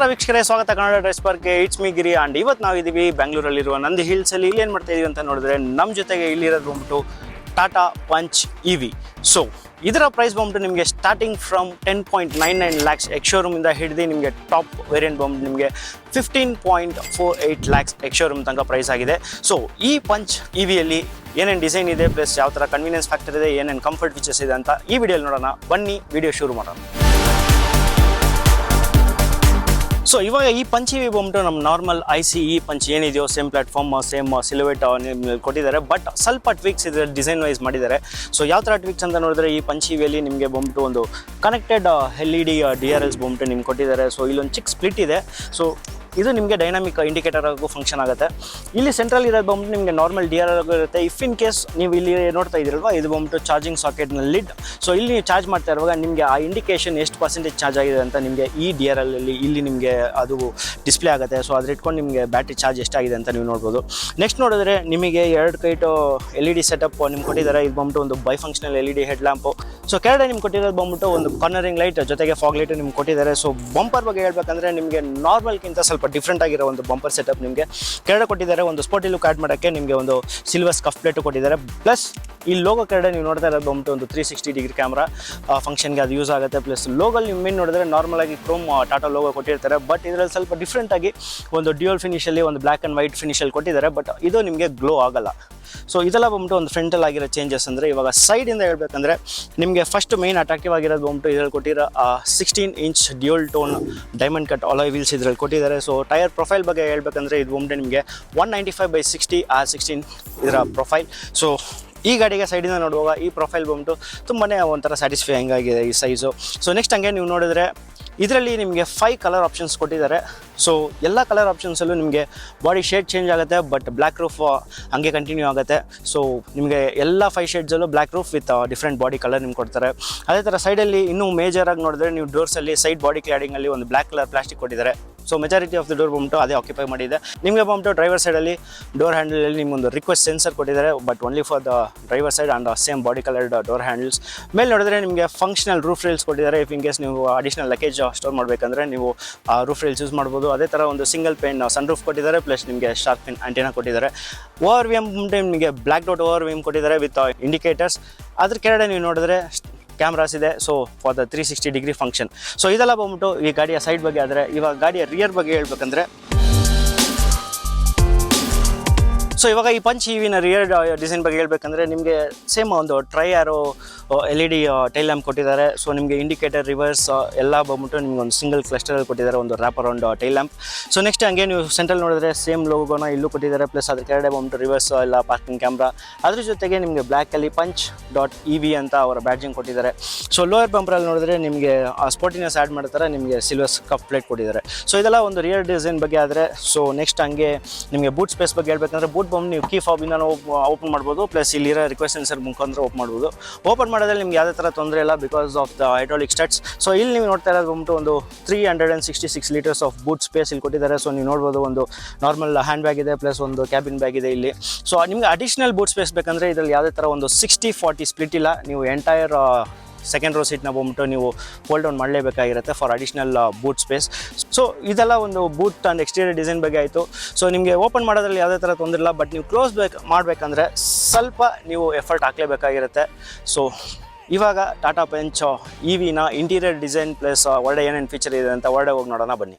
ನಮಸ್ಕಾರ ವೀಕ್ಷಕರೇ, ಸ್ವಾಗತ. ಕನ್ನಡ ಡ್ರೆಸ್ ಪಾರ್ಕ್ಗೆ ಇಟ್ಸ್ ಮಿ ಗಿರಿ ಅಂಡ್ ಇವತ್ತು ನಾವಿದ್ದೀವಿ ಬೆಂಗಳೂರಲ್ಲಿರುವ ನಂದಿ ಹಿಲ್ಸಲ್ಲಿ ಇಲ್ಲಿ ಏನು ಮಾಡ್ತಾ ಇದೀವಿ ಅಂತ ನೋಡಿದ್ರೆ ನಮ್ಮ ಜೊತೆಗೆ ಇಲ್ಲಿರೋದು ಬಂದ್ಬಿಟ್ಟು Tata Punch E V so ಇದರ ಪ್ರೈಸ್ ಬಂದ್ಬಿಟ್ಟು ನಿಮಗೆ starting from ten point nine nine lakhs ex ಶೋರೂಮಿಂದ ಹಿಡಿದು ನಿಮಗೆ ಟಾಪ್ ವೇರಿಯಂಟ್ ಬಂದ್ಬಿಟ್ಟು ನಿಮಗೆ fifteen point four eight lakhs ex showroom ತನಕ ಪ್ರೈಸ್ ಆಗಿದೆ. ಸೊ ಈ ಪಂಚ್ ಇ ವಿಯಲ್ಲಿ ಏನೇನು ಡಿಸೈನ್ ಇದೆ ಪ್ಲಸ್ ಯಾವ ಥರ ಕನ್ವೀನಿಯನ್ಸ್ ಫ್ಯಾಕ್ಟರ್ ಇದೆ, ಏನೇನು ಕಂಫರ್ಟ್ ಫೀಚರ್ಸ್ ಇದೆ ಅಂತ ಈ ವಿಡಿಯೋಲಿ ನೋಡೋಣ. ಬನ್ನಿ ವಿಡಿಯೋ ಶುರು ಮಾಡೋಣ. ಸೊ ಇವಾಗ ಈ ಇವಿ ಬಂದ್ಬಿಟ್ಟು ನಮ್ಮ normal I C E Punch ಏನಿದೆಯೋ ಸೇಮ್ ಪ್ಲಾಟ್ಫಾರ್ಮ್ ಸೇಮ್ ಸಿಲುವೇಟ್ ಕೊಟ್ಟಿದ್ದಾರೆ. ಬಟ್ ಸ್ವಲ್ಪ ಟ್ವಿಕ್ಸ್ ಇದೆ ಡಿಸೈನ್ ವೈಸ್ ಮಾಡಿದ್ದಾರೆ. ಸೊ ಯಾವ ಥರ ಟ್ವಿಕ್ಸ್ ಅಂತ ನೋಡಿದ್ರೆ ಈ ಪಂಚಿವಿಯಲ್ಲಿ ನಿಮಗೆ ಬಂದ್ಬಿಟ್ಟು ಒಂದು connected L E D D R Ls ಬಂದ್ಬಿಟ್ಟು ನಿಮ್ಗೆ ಕೊಟ್ಟಿದ್ದಾರೆ. ಸೊ ಇಲ್ಲೊಂದು ಚಿಕ್ಕ ಸ್ಪ್ಲಿಟ್ ಇದೆ. ಸೊ ಇದು ನಿಮಗೆ ಡೈನಾಮಿಕ್ ಇಂಡಿಕೇಟರ್ ಆಗೋ ಫಂಕ್ಷನ್ ಆಗುತ್ತೆ. ಇಲ್ಲಿ ಸೆಂಟ್ರಲ್ ಇರೋದು ಬಂದ್ಬಿಟ್ಟು ನಿಮಗೆ ನಾರ್ಮಲ್ ಡಿ ಆರ್ ಇರುತ್ತೆ. ಇಫ್ ಇನ್ ಕೇಸ್ ನೀವು ಇಲ್ಲಿ ನೋಡ್ತಾ ಇದ್ದೀರಲ್ವ, ಇದು ಬಂದ್ಬಿಟ್ಟು ಚಾರ್ಜಿಂಗ್ ಸಾಕೆಟ್ನಲ್ಲಿ ಲಿಡ್ ಸೊ ಇಲ್ಲಿ ಚಾರ್ಜ್ ಮಾಡ್ತಾ ಇರುವಾಗ ನಿಮಗೆ ಆ ಇಂಡಿಕೇಶನ್ ಎಷ್ಟು ಪರ್ಸೆಂಟೇಜ್ ಚಾರ್ಜ್ ಆಗಿದೆ ಅಂತ ನಿಮಗೆ ಈ ಡಿ ಆರ್ ಅಲ್ಲಿ ಇಲ್ಲಿ ನಿಮಗೆ ಅದು ಡಿಸ್ಪ್ಲೇ ಆಗುತ್ತೆ. ಸೊ ಅದ್ರ ಇಟ್ಕೊಂಡು ನಿಮಗೆ ಬ್ಯಾಟ್ರಿ ಚಾರ್ಜ್ ಎಷ್ಟಾಗಿದೆ ಅಂತ ನೀವು ನೋಡ್ಬೋದು. ನೆಕ್ಸ್ಟ್ ನೋಡಿದ್ರೆ ನಿಮಗೆ ಎರಡು ಕೈಟು ಎಲ್ ಇ ಡಿ ಸೆಟಪ್ ನಿಮ್ಗೆ ಕೊಟ್ಟಿದ್ದಾರೆ. ಇದು ಬಂದ್ಬಿಟ್ಟು ಒಂದು bi functional L E D head lamp so ಕೆಳಗಡೆ ನಿಮ್ಗೆ ಕೊಟ್ಟಿರೋದು ಬಂದ್ಬಿಟ್ಟು ಒಂದು ಕಾರ್ನರಿಂಗ್ ಲೈಟ್ ಜೊತೆಗೆ ಫಾಗ್ ಲೈಟ್ ನಿಮ್ಗೆ ಕೊಟ್ಟಿದ್ದಾರೆ. ಸೊ ಬಂಪರ್ ಬಗ್ಗೆ ಹೇಳ್ಬೇಕಂದ್ರೆ ನಿಮಗೆ ನಾರ್ಮಲ್ಗಿಂತ ಸ್ವಲ್ಪ ಡಿಫ್ರೆಂಟ್ ಆಗಿರೋ ಒಂದು ಬಂಪರ್ ಸೆಟಪ್ ನಿಮಗೆ. ಕೆರಡ ಕೊಟ್ಟಿದ್ದಾರೆ, ಒಂದು ಸ್ಪೋರ್ಟಿ ಲುಕ್ ಆ್ಯಡ್ ಮಾಡೋಕ್ಕೆ ನಿಮಗೆ ಒಂದು ಸಿಲ್ವರ್ ಸ್ಕಫ್ ಪ್ಲೇಟು ಕೊಟ್ಟಿದ್ದಾರೆ. ಪ್ಲಸ್ ಈ ಲೋಗೋ ಕೆರಡ ನೀವು ನೋಡ್ತಾ ಇರೋದು ಬಂದ್ಬಿಟ್ಟು ಒಂದು ತ್ರೀ ಸಿಕ್ಸ್ಟಿ ಡಿಗ್ರಿ ಕ್ಯಾಮ್ರಾ ಫಂಕ್ಷನ್ಗೆ ಅದು ಯೂಸ್ ಆಗುತ್ತೆ. ಪ್ಲಸ್ ಲೋಗಲ್ ನೀವು ಮೇನ್ ನೋಡಿದ್ರೆ ನಾರ್ಮಲ್ ಆಗಿ ಕ್ರೋಮ್ ಟಾಟಾ ಲೋಗೋ ಕೊಟ್ಟಿರ್ತಾರೆ. ಬಟ್ ಇದರಲ್ಲಿ ಸ್ವಲ್ಪ ಡಿಫ್ರೆಂಟ್ ಆಗಿ ಒಂದು ಡ್ಯೂಯಲ್ ಫಿನಿಶಲ್ಲಿ ಒಂದು ಬ್ಲ್ಯಾಕ್ ಆ್ಯಂಡ್ ವೈಟ್ ಫಿನಿಶಲ್ಲಿ ಕೊಟ್ಟಿದ್ದಾರೆ. ಬಟ್ ಇದು ನಿಮಗೆ ಗ್ಲೋ ಆಗಲ್ಲ. ಸೊ ಇದೆಲ್ಲ ಬಂದ್ಬಿಟ್ಟು ಒಂದು ಫ್ರಂಟಲ್ ಆಗಿರೋ ಚೇಂಜಸ್ ಅಂದರೆ ಇವಾಗ ಸೈಡಿಂದ ಹೇಳ್ಬೇಕಂದ್ರೆ ನಿಮಗೆ ಫಸ್ಟ್ ಮೇನ್ ಅಟ್ರಾಕ್ಟಿವ್ ಆಗಿರೋದು ಬಂದ್ಬಿಟ್ಟು ಇದರಲ್ಲಿ ಕೊಟ್ಟಿರೋ sixteen inch dual tone diamond cut alloy wheels ಇದರಲ್ಲಿ ಕೊಟ್ಟಿದ್ದಾರೆ. ಸೊ ಟೈರ್ ಪ್ರೊಫೈಲ್ ಬಗ್ಗೆ ಹೇಳ್ಬೇಕಂದ್ರೆ ಇದು ಒಮ್ಮೆ ನಿಮಗೆ one ninety five by sixty ಆ ಸಿಕ್ಸ್ಟೀನ್ ಇದರ ಪ್ರೊಫೈಲ್ ಸೊ ಈ ಗಾಡಿಗೆ ಸೈಡಿಂದ ನೋಡುವಾಗ ಈ ಪ್ರೊಫೈಲ್ ಬಂದ್ಬಿಟ್ಟು ತುಂಬಾ ಒಂಥರ ಸ್ಯಾಟಿಸ್ಫೈಯಿಂಗ್ ಆಗಿದೆ ಈ ಸೈಜು ಸೊ ನೆಕ್ಸ್ಟ್ ಹಂಗೆ ನೀವು ನೋಡಿದ್ರೆ ಇದರಲ್ಲಿ ನಿಮಗೆ ಫೈವ್ ಕಲರ್ ಆಪ್ಷನ್ಸ್ ಕೊಟ್ಟಿದ್ದಾರೆ. ಸೊ ಎಲ್ಲ ಕಲರ್ ಆಪ್ಷನ್ಸಲ್ಲೂ ನಿಮಗೆ ಬಾಡಿ ಶೇಡ್ ಚೇಂಜ್ ಆಗುತ್ತೆ ಬಟ್ ಬ್ಲ್ಯಾಕ್ ರೂಫ್ ಹಂಗೆ ಕಂಟಿನ್ಯೂ ಆಗುತ್ತೆ. ಸೊ ನಿಮಗೆ ಎಲ್ಲ five ಶೇಡ್ಸಲ್ಲೂ black roof with different body colour ನಿಮ್ಗೆ ಕೊಡ್ತಾರೆ. ಅದೇ ಥರ ಸೈಡಲ್ಲಿ ಇನ್ನೂ ಮೇಜರಾಗಿ ನೋಡಿದ್ರೆ ನೀವು ಡೋರ್ಸಲ್ಲಿ ಸೈಡ್ ಬಾಡಿ ಕ್ಲಾಡಿಂಗಲ್ಲಿ ಒಂದು ಬ್ಲ್ಯಾಕ್ ಕಲರ್ ಪ್ಲಾಸ್ಟಿಕ್ ಕೊಟ್ಟಿದ್ದಾರೆ. So majority of the door ಬಂದ್ಬಿಟ್ಟು ಅದೇ ಆಕ್ಯುಪೈ ಮಾಡಿದೆ. ನಿಮಗೆ ಬಂದ್ಬಿಟ್ಟು ಡ್ರೈವರ್ ಸೈಡಲ್ಲಿ ಡೋರ್ ಹ್ಯಾಂಡಲಲ್ಲಿ ನಿಮ್ಗೊಂದು ರಿಕ್ವೆಸ್ಟ್ ಸೆನ್ಸರ್ ಕೊಟ್ಟಿದ್ದಾರೆ but only for the driver side and same body coloured door handles ಮೇಲೆ ನೋಡಿದ್ರೆ ನಿಮಗೆ ಫಂಕ್ಷನಲ್ ರೂಫ್ ರೀಲ್ಸ್ ಕೊಟ್ಟಿದ್ದಾರೆ. ಇಫ್ ಇನ್ ಕೇಸ್ ನೀವು ಅಡಿಷನಲ್ ಲಗೇಜ್ ಸ್ಟೋರ್ ಮಾಡಬೇಕಂದ್ರೆ ನೀವು ರೂಫ್ ರೀಲ್ಸ್ ಯೂಸ್ ಮಾಡ್ಬೋದು. ಅದೇ ಥರ ಒಂದು ಸಿಂಗಲ್ ಪೇನ್ ಸನ್ ರೂಫ್ ಕೊಟ್ಟಿದ್ದಾರೆ ಪ್ಲಸ್ ನಿಮಗೆ ಶಾರ್ಕ್ ಪಿನ್ ಆಂಟಿನಾ ಕೊಟ್ಟಿದ್ದಾರೆ. ಓವರ್ ವಿ ಎಂ ನಿಮಗೆ black dot over V M ಕೊಟ್ಟಿದ್ದಾರೆ ವಿತ್ ಇಂಡಿಕೇಟರ್ಸ್ ಅದ್ರ ಕೆಳಗಡೆ ನೀವು ನೋಡಿದ್ರೆ ಕ್ಯಾಮ್ರಾಸ್ ಇದೆ. So for the three sixty degree function so ಇದೆಲ್ಲ ಬಂದ್ಬಿಟ್ಟು ಈ ಗಾಡಿಯ ಸೈಡ್ ಬಗ್ಗೆ ಆದರೆ, ಇವಾಗ ಗಾಡಿಯ ರಿಯರ್ ಬಗ್ಗೆ ಹೇಳ್ಬೇಕಂದ್ರೆ ಸೊ ಇವಾಗ ಈ ಪಂಚ್ ಇವಿನ ರಿಯರ್ ಡಿಸೈನ್ ಬಗ್ಗೆ ಹೇಳ್ಬೇಕಂದ್ರೆ ನಿಮಗೆ ಸೇಮ್ ಒಂದು tri arrow L E D tail lamp ಕೊಟ್ಟಿದ್ದಾರೆ. ಸೊ ನಿಮಗೆ ಇಂಡಿಕೇಟರ್ ರಿವರ್ಸ್ ಎಲ್ಲ ಬಂದ್ಬಿಟ್ಟು ನಿಮ್ಗೆ ಒಂದು ಸಿಂಗಲ್ ಕ್ಲಸ್ಟರಲ್ಲಿ ಕೊಟ್ಟಿದ್ದಾರೆ, ಒಂದು wrap around tail lamp so next ಹಂಗೆ ನೀವು ಸೆಂಟ್ರಲ್ ನೋಡಿದ್ರೆ ಸೇಮ್ ಲೋಗೋನ ಇಲ್ಲೂ ಕೊಟ್ಟಿದ್ದಾರೆ. ಪ್ಲಸ್ ಅದ್ರ ಕೆಳಗಡೆ ಬಂದ್ಬಿಟ್ಟು ರಿವರ್ಸ್ ಎಲ್ಲ ಪಾರ್ಕಿಂಗ್ ಕ್ಯಾಮ್ರಾ ಅದ್ರ ಜೊತೆಗೆ ನಿಮಗೆ ಬ್ಲ್ಯಾಕಲ್ಲಿ ಪಂಚ್ ಡಾಟ್ ಇ ವಿ ಅಂತ ಅವರ ಬ್ಯಾಡ್ಜಿಂಗ್ ಕೊಟ್ಟಿದ್ದಾರೆ. ಸೊ ಲೋಯರ್ ಬಂಪರಲ್ಲಿ ನೋಡಿದ್ರೆ ನಿಮಗೆ ಆ ಸ್ಪೋರ್ಟಿನಸ್ ಆ್ಯಡ್ ಮಾಡ್ತಾರೆ ನಿಮಗೆ ಸಿಲ್ವರ್ಸ್ ಕಪ್ ಪ್ಲೇಟ್ ಕೊಟ್ಟಿದ್ದಾರೆ. ಸೊ ಇದೆಲ್ಲ ಒಂದು ರಿಯರ್ ಡಿಸೈನ್ ಬಗ್ಗೆ ಆದರೆ ಸೊ ನೆಕ್ಸ್ಟ್ ಹಂಗೆ ನಿಮಗೆ ಬೂಟ್ ಸ್ಪೇಸ್ ಬಗ್ಗೆ ಹೇಳ್ಬೇಕಂದ್ರೆ ಬೂಟ್ ಬಂದು ನೀವು ಕೀ ಫಾಬಿಂದ ಓಪನ್ ಮಾಡ್ಬೋದು, ಪ್ಲಸ್ ಇಲ್ಲಿರೋ ರಿಕ್ವೆಸ್ಟ್ ಸೆನ್ಸರ್ ಮುಖಾಂತರ ಓಪನ್ ಮಾಡ್ಬೋದು. ಓಪನ್ ಮಾಡೋದ್ರಲ್ಲಿ ನಿಮ್ಗೆ ಯಾವುದೇ ಥರ ತೊಂದರೆ ಇಲ್ಲ because of the hydraulic struts so ಇಲ್ಲಿ ನೀವು ನೋಡ್ತಾ ಇರೋದು ಬಂದ್ಬಿಟ್ಟು ಒಂದು three hundred and sixty six litres of boot space ಇಲ್ಲಿ ಕೊಟ್ಟಿದ್ದಾರೆ. ಸೊ ನೀವು ನೋಡ್ಬೋದು ಒಂದು ನಾರ್ಮಲ್ ಹ್ಯಾಂಡ್ ಬ್ಯಾಗ್ ಇದೆ ಪ್ಲಸ್ ಒಂದು ಕ್ಯಾಬಿನ್ ಬ್ಯಾಗ್ ಇದೆ ಇಲ್ಲಿ. ಸೊ ನಿಮ್ಗೆ ಅಡಿಷನಲ್ ಬೂಟ್ ಸ್ಪೇಸ್ ಬೇಕಂದರೆ ಇದರಲ್ಲಿ ಯಾವುದೇ ಥರ ಒಂದು ಸಿಕ್ಸ್ಟಿ ಫಾರ್ಟಿ ಸ್ಪ್ಲಿಟ್ ಇಲ್ಲ. ನೀವು ಎಂಟೈರ್ ಸೆಕೆಂಡ್ ರೋ ಸೀಟ್ನ ಬಂದ್ಬಿಟ್ಟು ನೀವು fold down ಮಾಡಲೇಬೇಕಾಗಿರುತ್ತೆ for additional boot space so ಇದೆಲ್ಲ ಒಂದು ಬೂಟ್ ಆ್ಯಂಡ್ ಎಕ್ಸ್ಟೀರಿಯರ್ ಡಿಸೈನ್ ಬಗ್ಗೆ ಆಯಿತು. ಸೊ ನಿಮಗೆ ಓಪನ್ ಮಾಡೋದ್ರಲ್ಲಿ ಯಾವುದೇ ಥರ ತೊಂದರೆ ಇಲ್ಲ ಬಟ್ ನೀವು ಕ್ಲೋಸ್ ಬೇಕು ಮಾಡಬೇಕಂದ್ರೆ ಸ್ವಲ್ಪ ನೀವು ಎಫರ್ಟ್ ಹಾಕಲೇಬೇಕಾಗಿರುತ್ತೆ. ಸೊ ಇವಾಗ ಟಾಟಾ ಪಂಚ್ ಇ ವಿನ ಇಂಟೀರಿಯರ್ ಡಿಸೈನ್ ಪ್ಲಸ್ ಒಳ್ಳೆ ಏನೇನು ಫೀಚರ್ ಇದೆ ಅಂತ ಒಳ್ಳೆ ಹೋಗಿ ನೋಡೋಣ ಬನ್ನಿ.